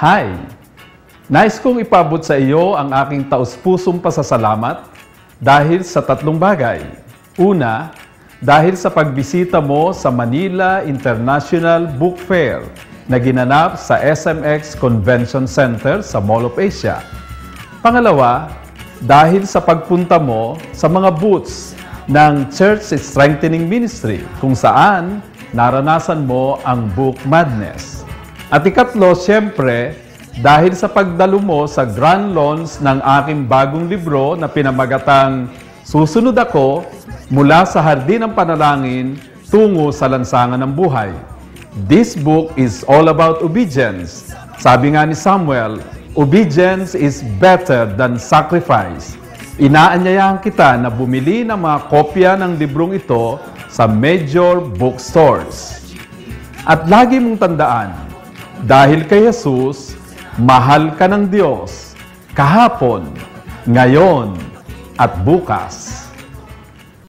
Hi! Nais kong ipabot sa iyo ang aking taus-pusong pasasalamat dahil sa tatlong bagay. Una, dahil sa pagbisita mo sa Manila International Book Fair na ginanap sa SMX Convention Center sa Mall of Asia. Pangalawa, dahil sa pagpunta mo sa mga booths ng Church Strengthening Ministry kung saan naranasan mo ang book madness. At ikatlo, siyempre, dahil sa pagdalo mo sa grand launch ng aking bagong libro na pinamagatang Susunod Ako mula sa Hardin ng Panalangin tungo sa lansangan ng buhay. This book is all about obedience. Sabi nga ni Samuel, obedience is better than sacrifice. Inaanyayahan kita na bumili ng mga kopya ng librong ito sa major bookstores. At lagi mong tandaan, dahil kay Jesus, mahal ka ng Diyos, kahapon, ngayon, at bukas.